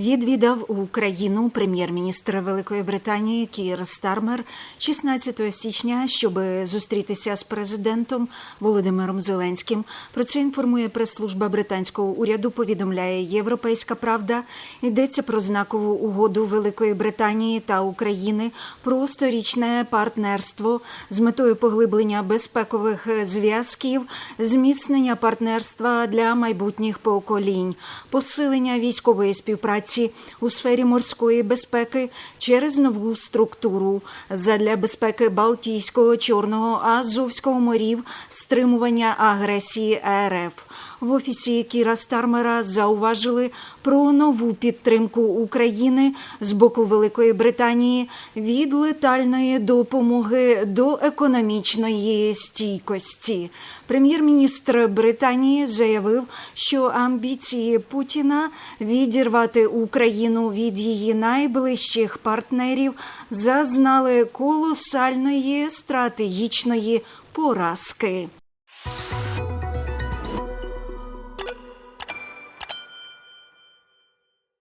Відвідав Україну прем'єр-міністр Великої Британії Кір Стармер 16 січня, щоб зустрітися з президентом Володимиром Зеленським. Про це інформує прес-служба британського уряду. Повідомляє Європейська Правда. Йдеться про знакову угоду Великої Британії та України про сторічне партнерство з метою поглиблення безпекових зв'язків, зміцнення партнерства для майбутніх поколінь, посилення військової співпраці у сфері морської безпеки через нову структуру задля безпеки Балтійського, Чорного, Азовського морів, стримування агресії РФ. В офісі Кіра Стармера зауважили про нову підтримку України з боку Великої Британії від летальної допомоги до економічної стійкості. Прем'єр-міністр Британії заявив, що амбіції Путіна відірвати Україну від її найближчих партнерів зазнали колосальної стратегічної поразки.